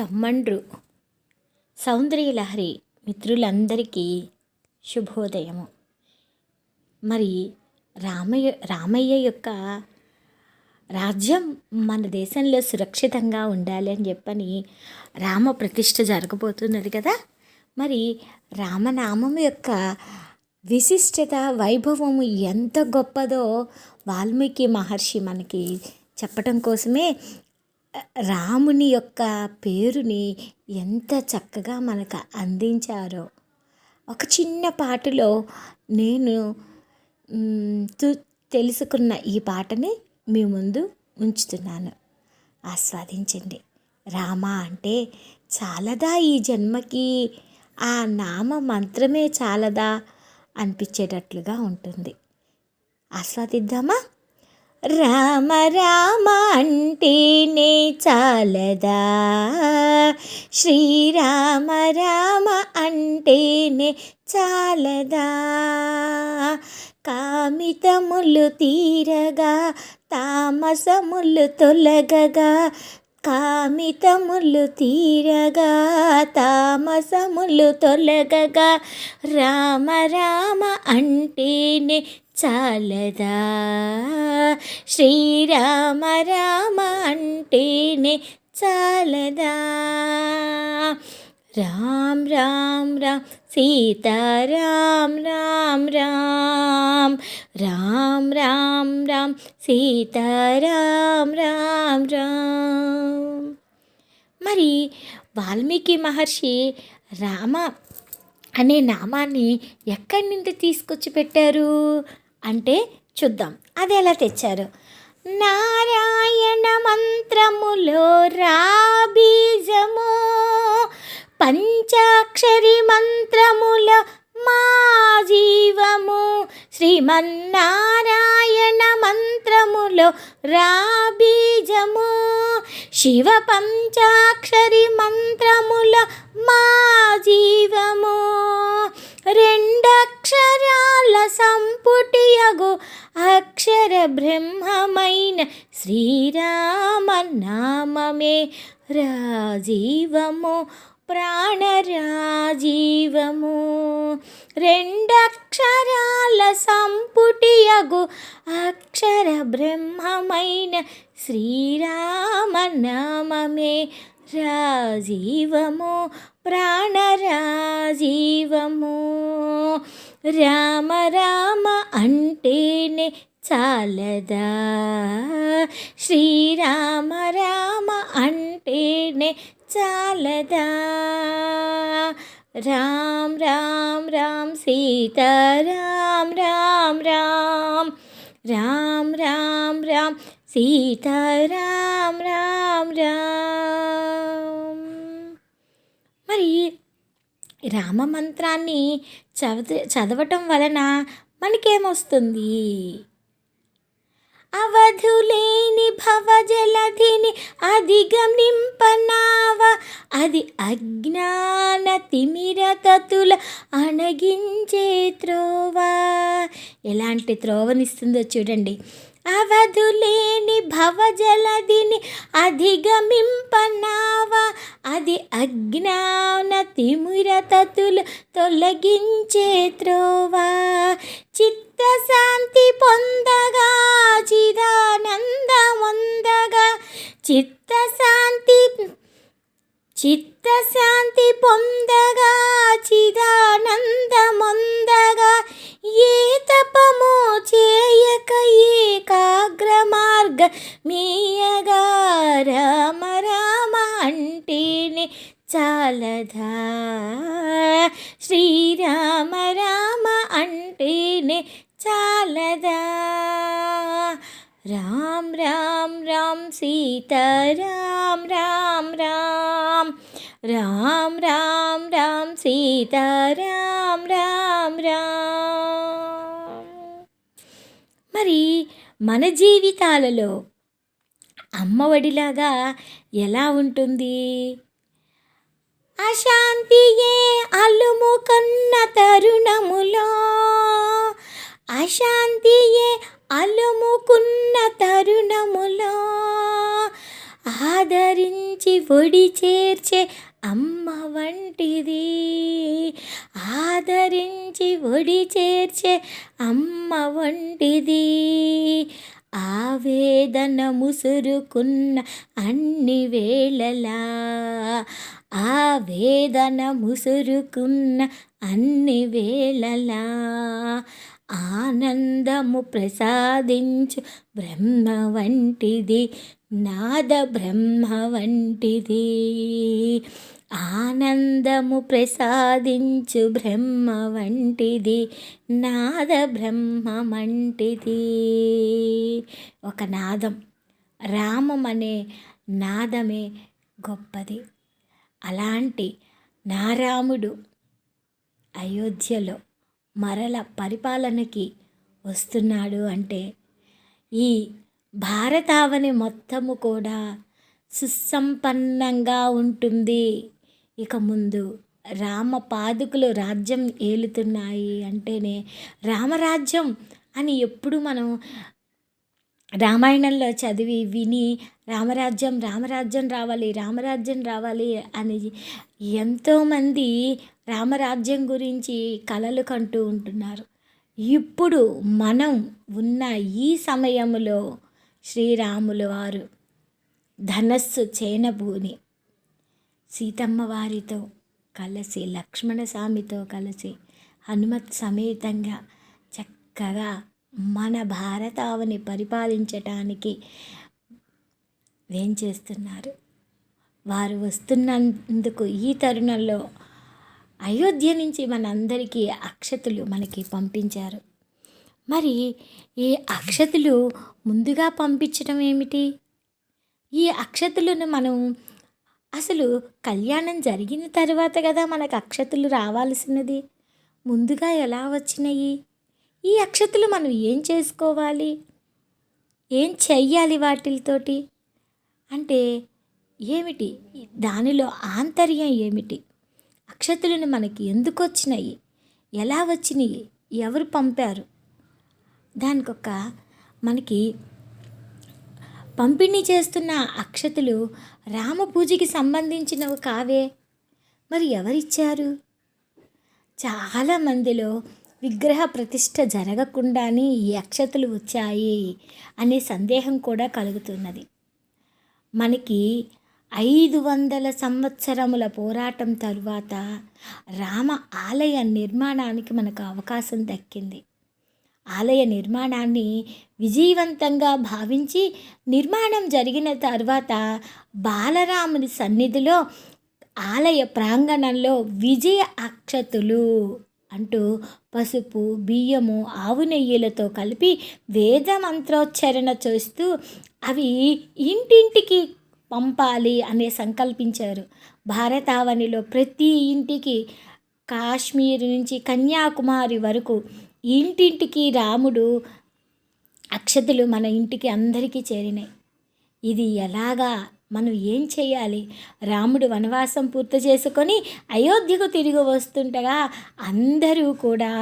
తమ్మండ్రు. సౌందర్యలహరి మిత్రులందరికీ శుభోదయము. మరి రామయ్య రామయ్య యొక్క రాజ్యం మన దేశంలో సురక్షితంగా ఉండాలి అని చెప్పని రామ ప్రతిష్ట జరగబోతున్నది కదా. మరి రామనామం యొక్క విశిష్టత వైభవము ఎంత గొప్పదో వాల్మీకి మహర్షి మనకి చెప్పటం కోసమే రాముని యొక్క పేరుని ఎంత చక్కగా మనకు అందించారో. ఒక చిన్న పాటలో నేను తు- తెలుసుకున్న ఈ పాటని మీ ముందు ఉంచుతున్నాను. ఆస్వాదించండి. రామ అంటే చాలదా ఈ జన్మకి? ఆ నామ మంత్రమే చాలదా? అనిపించేటట్లుగా ఉంటుంది. ఆస్వాదిద్దామా? రామ రామ అంటేనే చాలదా? శ్రీరామ రామ అంటేనే చాలదా? కామితములు తీరగా తామసములు తొలగగా కామితములు తీరగా తామసములు తొలగగా రామ రామ అంటేనే చాలదా? శ్రీరామ రామ అంటేనే చాలదా? రామ్ రామ్ రామ్ సీతా రామ్ రామ్ రామ్. రామ్ రామ్ రామ్ సీత రామ్ రామ్ మరి వాల్మీకి మహర్షి రామ అనే నామాన్ని ఎక్కడి నుండి తీసుకొచ్చి పెట్టారు? అంటే చూద్దాం. అది ఎలా తెచ్చారు? నారాయణ మంత్రములో రాబీజము పంచాక్షరి మంత్రముల మా జీవము శ్రీమన్నారాయణ మంత్రములో రాబీజము శివ పంచాక్షరి మంత్ర శ్రీరామనామే రాజీవము ప్రాణరాజీవము రెండక్షరాల సంపుటియగు అక్షర బ్రహ్మమైన శ్రీరామనామే రాజీవము ప్రాణరాజీవము రామ రామ అంటేనే చాలదా? శ్రీరామ రామ అంటేనే చాలదా? రామ్ రామ్ రామ్ సీత రామ్ రామ్ రామ్. రామ్ రామ్ రామ్ సీత రామ్ రామ్ రామ్. మరి రామ మంత్రాన్ని చదవ చదవటం వలన మనకేమొస్తుంది? అవధులేని భవజలధిని అధిగమింపనావ అది అజ్ఞాన తిమిరతతుల అణగించే త్రోవ. ఎలాంటి త్రోవనిస్తుందో చూడండి. అవధులేని భవజలధిని అధిగమింపనావ అది అజ్ఞాన తిమిరతతులు తొలగించే త్రోవా. చిత్తశాంతి పొందగా చిదానందముందగా. చిత్తశాంతి చిత్తశాంతి పొందగా చిదానందముందగా. ఏ తపము చేయక ఏకాగ్ర మార్గ మీయగా రామ రామ అంటేనే చాలదా? శ్రీరామ రామ అంటేనే చాలదా? రామ్ రామ్ రామ్ సీత రామ్ రామ్ రామ్. రామ్ రామ్ రామ్ సీత రామ్ రామ్ మరి మన జీవితాలలో అమ్మఒడిలాగా ఎలా ఉంటుంది? అశాంతియే అలుముకున్న తరుణములో. అశాంతియే అలుముకున్న తరుణములో. ఆదరించి ఒడి చేర్చే అమ్మ వంటిది. ఆదరించి ఒడి చేర్చే అమ్మ వంటిది. ఆవేదన ముసురుకున్న అన్ని వేళలా ఆ వేదన ముసురుకున్న అన్ని వేళలా ఆనందము ప్రసాదించు బ్రహ్మ వంటిది నాద బ్రహ్మ వంటిది. ఆనందము ప్రసాదించు బ్రహ్మ వంటిది నాద బ్రహ్మ వంటిది. ఒక నాదం రామం అనే నాదమే గొప్పది. అలాంటి నారాముడు అయోధ్యలో మరల పరిపాలనకి వస్తున్నాడు అంటే ఈ భారతావని మొత్తము కూడా సుసంపన్నంగా ఉంటుంది. ఇక ముందు రామ పాదుకులు రాజ్యం ఏలుతున్నాయి అంటేనే రామరాజ్యం అని ఎప్పుడు మనం రామాయణంలో చదివి విని రామరాజ్యం రామరాజ్యం రావాలి రామరాజ్యం రావాలి అని ఎంతోమంది రామరాజ్యం గురించి కలలు కంటూ ఉంటున్నారు. ఇప్పుడు మనం ఉన్న ఈ సమయంలో శ్రీరాములు వారు ధనస్సు చేనభూని సీతమ్మ వారితో కలిసి లక్ష్మణ స్వామితో కలిసి హనుమత్ సమేతంగా చక్కగా మన భారతావని పరిపాలించటానికి ఏం చేస్తున్నారు వారు వస్తున్నందుకు ఈ తరుణంలో అయోధ్య నుంచి మనందరికీ అక్షతులు మనకి పంపించారు. మరి ఈ అక్షతులు ముందుగా పంపించడం ఏమిటి? ఈ అక్షతులను మనం అసలు కళ్యాణం జరిగిన తర్వాత కదా మనకు అక్షతలు రావాల్సినది? ముందుగా ఎలా వచ్చినాయి? ఈ అక్షతలు మనం ఏం చేసుకోవాలి? ఏం చెయ్యాలి వాటితోటి అంటే ఏమిటి? దానిలో ఆంతర్యం ఏమిటి? అక్షతలను మనకి ఎందుకు వచ్చినాయి ఎలా వచ్చినాయి? ఎవరు పంపారు? దానికొక మనకి పంపిణీ చేస్తున్న అక్షతలు రామ పూజకి సంబంధించినవి కావే. మరి ఎవరిచ్చారు? చాలా మందిలో విగ్రహ ప్రతిష్ట జరగకుండానే ఈ అక్షతలు వచ్చాయి అనే సందేహం కూడా కలుగుతున్నది. మనకి ఐదు వందల సంవత్సరముల పోరాటం తరువాత రామ ఆలయ నిర్మాణానికి మనకు అవకాశం దక్కింది. ఆలయ నిర్మాణాన్ని విజయవంతంగా భావించి నిర్మాణం జరిగిన తర్వాత బాలరాముని సన్నిధిలో ఆలయ ప్రాంగణంలో విజయ అక్షతులు అంటూ పసుపు బియ్యము ఆవు నెయ్యిలతో కలిపి వేద మంత్రోచ్చరణ చేస్తూ అవి ఇంటింటికి పంపాలి అనే సంకల్పించారు. భారతావనిలో ప్రతి ఇంటికి కాశ్మీర్ నుంచి కన్యాకుమారి వరకు ఇంటింటికి రాముడు అక్షతలు మన ఇంటికి అందరికీ చేరినాయి. ఇది ఎలాగా మనం ఏం చేయాలి? రాముడు వనవాసం పూర్తి చేసుకొని అయోధ్యకు తిరిగి వస్తుండగా అందరూ కూడా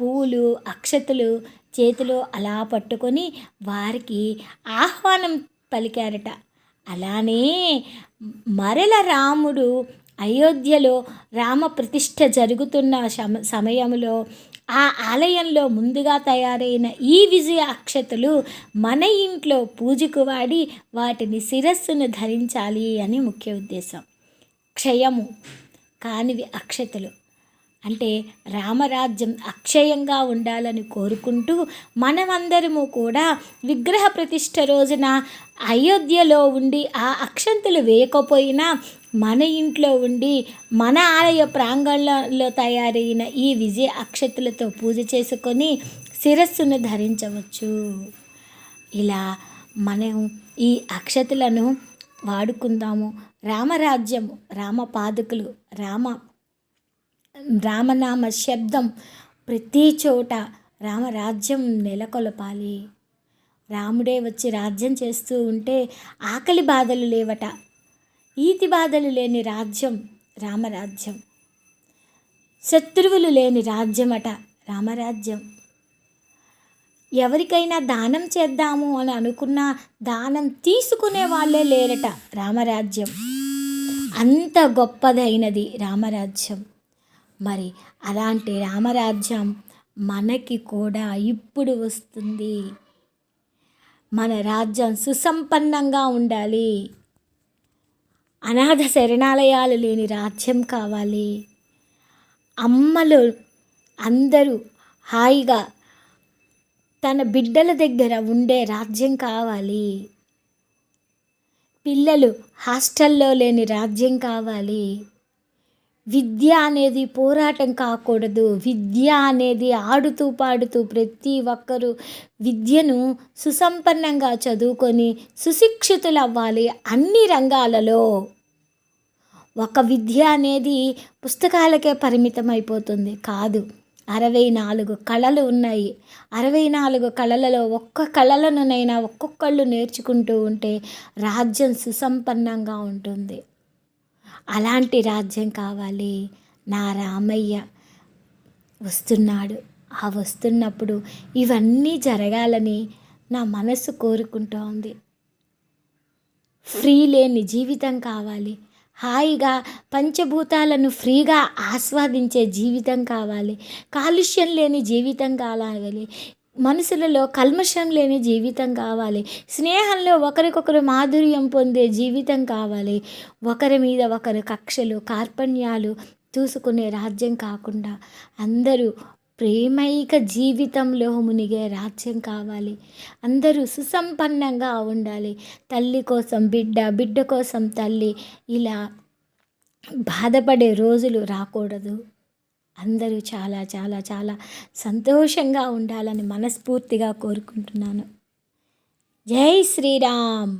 పూలు అక్షతలు చేతిలో అలా పట్టుకొని వారికి ఆహ్వానం పలికారట. అలానే మరల రాముడు అయోధ్యలో రామ ప్రతిష్ఠ జరుగుతున్న సమయంలో ఆ ఆలయంలో ముందుగా తయారైన ఈ విజయ అక్షతలు మన ఇంట్లో పూజకు వాడి వాటిని శిరస్సును ధరించాలి అని ముఖ్య ఉద్దేశం. క్షయము కానివి అక్షతలు. అంటే రామరాజ్యం అక్షయంగా ఉండాలని కోరుకుంటూ మనమందరము కూడా విగ్రహ ప్రతిష్ట రోజున అయోధ్యలో ఉండి ఆ అక్షంతలు వేయకపోయినా మన ఇంట్లో ఉండి మన ఆలయ ప్రాంగణంలో తయారైన ఈ విజయ అక్షతులతో పూజ చేసుకొని శిరస్సును ధరించవచ్చు. ఇలా మనం ఈ అక్షతులను వాడుకుందాము. రామరాజ్యము రామ పాదుకులు రామ రామనామ శబ్దం ప్రతి చోట రామరాజ్యం నెలకొలపాలి. రాముడే వచ్చి రాజ్యం చేస్తూ ఉంటే ఆకలి బాధలు లేవట. ఈతి బాధలు లేని రాజ్యం రామరాజ్యం. శత్రువులు లేని రాజ్యమట రామరాజ్యం. ఎవరికైనా దానం చేద్దాము అని అనుకున్న దానం తీసుకునే వాళ్ళే లేరట రామరాజ్యం. అంత గొప్పదైనది రామరాజ్యం. మరి అలాంటి రామరాజ్యం మనకి కూడా ఇప్పుడు వస్తుంది. మన రాజ్యం సుసంపన్నంగా ఉండాలి. అనాథ శరణాలయాలు లేని రాజ్యం కావాలి. అమ్మలు అందరూ హాయిగా తన బిడ్డల దగ్గర ఉండే రాజ్యం కావాలి. పిల్లలు హాస్టల్లో లేని రాజ్యం కావాలి. విద్య అనేది పోరాటం కాకూడదు. విద్య అనేది ఆడుతూ పాడుతూ ప్రతి ఒక్కరూ విద్యను సుసంపన్నంగా చదువుకొని సుశిక్షితులు అవ్వాలి అన్ని రంగాలలో. ఒక విద్య అనేది పుస్తకాలకే పరిమితం అయిపోతుంది కాదు అరవై నాలుగు కళలు ఉన్నాయి. అరవై నాలుగు కళలలో ఒక్క కళలనునైనా ఒక్కొక్కళ్ళు నేర్చుకుంటూ ఉంటే రాజ్యం సుసంపన్నంగా ఉంటుంది. అలాంటి రాజ్యం కావాలి. నా రామయ్య వస్తున్నాడు. ఆ వస్తున్నప్పుడు ఇవన్నీ జరగాలని నా మనసు కోరుకుంటూ ఉంది. ఫ్రీ లేని జీవితం కావాలి. హాయిగా పంచభూతాలను ఫ్రీగా ఆస్వాదించే జీవితం కావాలి. కాలుష్యం లేని జీవితం కావాలి. మనుషులలో కల్మషం లేని జీవితం కావాలి. స్నేహంలో ఒకరికొకరు మాధుర్యం పొందే జీవితం కావాలి. ఒకరి మీద ఒకరు కక్షలు కార్పణ్యాలు చూసుకునే రాజ్యం కాకుండా అందరూ ప్రేమైక జీవితంలో మునిగే రాజ్యం కావాలి. అందరూ సుసంపన్నంగా ఉండాలి. తల్లి కోసం బిడ్డ బిడ్డ కోసం తల్లి ఇలా బాధపడే రోజులు రాకూడదు. అందరూ చాలా చాలా చాలా సంతోషంగా ఉండాలని మనస్ఫూర్తిగా కోరుకుంటున్నాను. జై శ్రీరామ్!